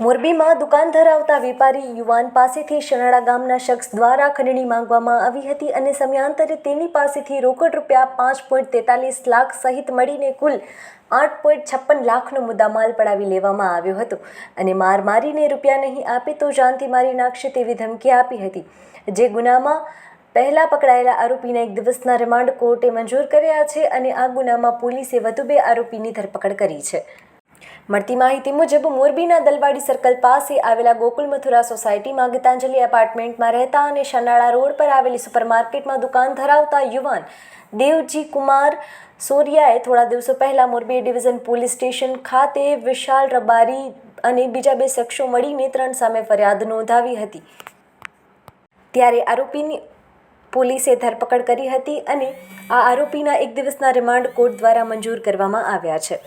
મોરબીમાં દુકાન ધરાવતા વેપારી યુવાન પાસેથી શણાળા ગામના શખ્સ દ્વારા ખંડણી માંગવામાં આવી હતી અને સમયાંતરે તેની પાસેથી રોકડ રૂપિયા પાંચ પોઈન્ટ તેતાલીસ લાખ સહિત મળીને કુલ આઠ પોઈન્ટ છપ્પન લાખનો મુદ્દામાલ પડાવી લેવામાં આવ્યો હતો. અને માર મારીને રૂપિયા નહીં આપે તો જાનથી મારી નાખશે તેવી ધમકી આપી હતી. જે ગુનામાં પહેલાં પકડાયેલા આરોપીના એક દિવસના રિમાન્ડ કોર્ટે મંજૂર કર્યા છે અને આ ગુનામાં પોલીસે વધુ બે આરોપીની ધરપકડ કરી છે. મળતી માહિતી મુજબ મોરબીના દલવાડી સર્કલ પાસે આવેલા ગોકુલ મથુરા સોસાયટીમાં ગીતાંજલિ એપાર્ટમેન્ટમાં રહેતા અને શનાળા રોડ પર આવેલી સુપરમાર્કેટમાં દુકાન ધરાવતા યુવાન દેવજી કુમાર સોરિયાએ થોડા દિવસો પહેલાં મોરબી ડિવિઝન પોલીસ સ્ટેશન ખાતે વિશાલ રબારી અને બીજા બે શખ્સો મળીને ત્રણ સામે ફરિયાદ નોંધાવી હતી. ત્યારે આરોપીની પોલીસે ધરપકડ કરી હતી અને આ આરોપીના એક દિવસના રિમાન્ડ કોર્ટ દ્વારા મંજૂર કરવામાં આવ્યા છે.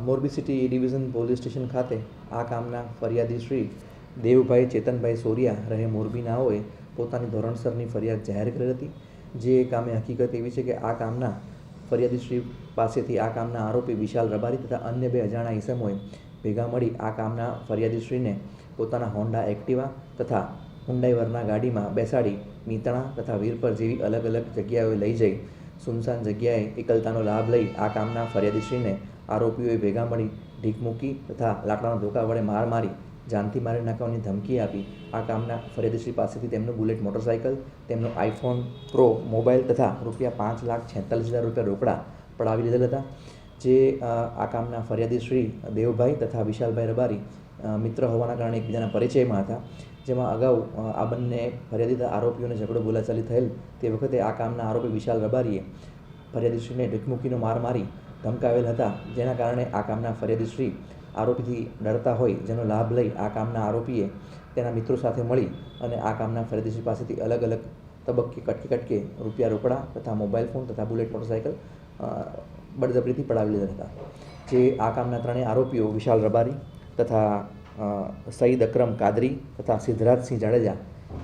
Morbi city division police station ખાતે આ કામના ફરિયાદી શ્રી દેવભાઈ ચેતનભાઈ સોરિયા રહે મોરબીનાઓએ પોતાની ધોરણસરની ફરિયાદ જાહેર કરી હતી. જે કામે હકીકત એવી છે કે આ કામના ફરિયાદી શ્રી પાસેથી આ કામના આરોપી વિશાલ રબારી તથા અન્ય બે અજાણા ઈસમોએ ભેગા મળી આ કામના ફરિયાદી શ્રીને પોતાના હોન્ડા એક્ટિવા તથા હુંડાઈવરના ગાડીમાં બેસાડી મીતણા તથા વીરપર જેવી અલગ અલગ જગ્યાઓએ લઈ જઈ સુનસાન જગ્યાએ એકલતાનો લાભ લઈ આ કામના ફરિયાદીશ્રીને આરોપીઓએ ભેગા મળી ઢીક મૂકી તથા લાકડાના ધોકા વડે માર મારી, જાનથી મારી નાખવાની ધમકી આપી. આ કામના ફરિયાદીશ્રી પાસેથી તેમનું બુલેટ મોટરસાઇકલ, તેમનો આઈફોન પ્રો મોબાઈલ તથા રૂપિયા પાંચ લાખ છેતાલીસ હજાર રૂપિયા રોકડા પડાવી લીધેલ હતા. જે આ કામના ફરિયાદીશ્રી દેવભાઈ તથા વિશાલભાઈ રબારી મિત્ર હોવાના કારણે એકબીજાના પરિચયમાં હતા. જેમાં અગાઉ આ બંને ફરિયાદી આરોપીઓને ઝઘડો બોલાચાલી થયેલ, તે વખતે આ કામના આરોપી વિશાલ રબારીએ ફરિયાદીશ્રીને ઢીકમૂકીનો માર મારી ધમકાવેલ હતા, જેના કારણે આ કામના ફરિયાદીશ્રી આરોપીથી ડરતા હોય, જેનો લાભ લઈ આ કામના આરોપીએ તેના મિત્રો સાથે મળી અને આ કામના ફરિયાદીશ્રી પાસેથી અલગ અલગ તબક્કે, કટકે કટકે રૂપિયા રોકડા તથા મોબાઈલ ફોન તથા બુલેટ મોટરસાઇકલ બળજબરીથી પડાવી લીધા હતા. જે આ કામના ત્રણેય આરોપીઓ વિશાલ રબારી તથા સઈદ અકરમ કાદરી તથા સિદ્ધરાજસિંહ જાડેજા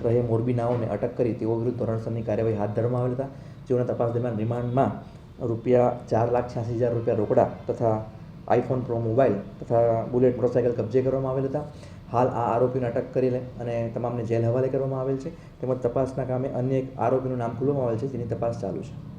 રહે મોરબીનાઓને અટક કરી તેઓ વિરુદ્ધ ધોરણસરની કાર્યવાહી હાથ ધરવામાં આવેલ હતા. જેઓના તપાસ દરમિયાન રિમાન્ડમાં રૂપિયા ચાર લાખ છ્યાસી હજાર રૂપિયા રોકડા તથા આઈફોન પ્રો મોબાઈલ તથા બુલેટ મોટરસાઇકલ કબજે કરવામાં આવેલ હતા. હાલ આ આરોપીને અટક કરી લે અને તમામને જેલ હવાલે કરવામાં આવેલ છે. તેમજ તપાસના કામે અન્ય એક આરોપીનું નામ ખુલવામાં આવેલ છે. જેની તપાસ ચાલુ છે.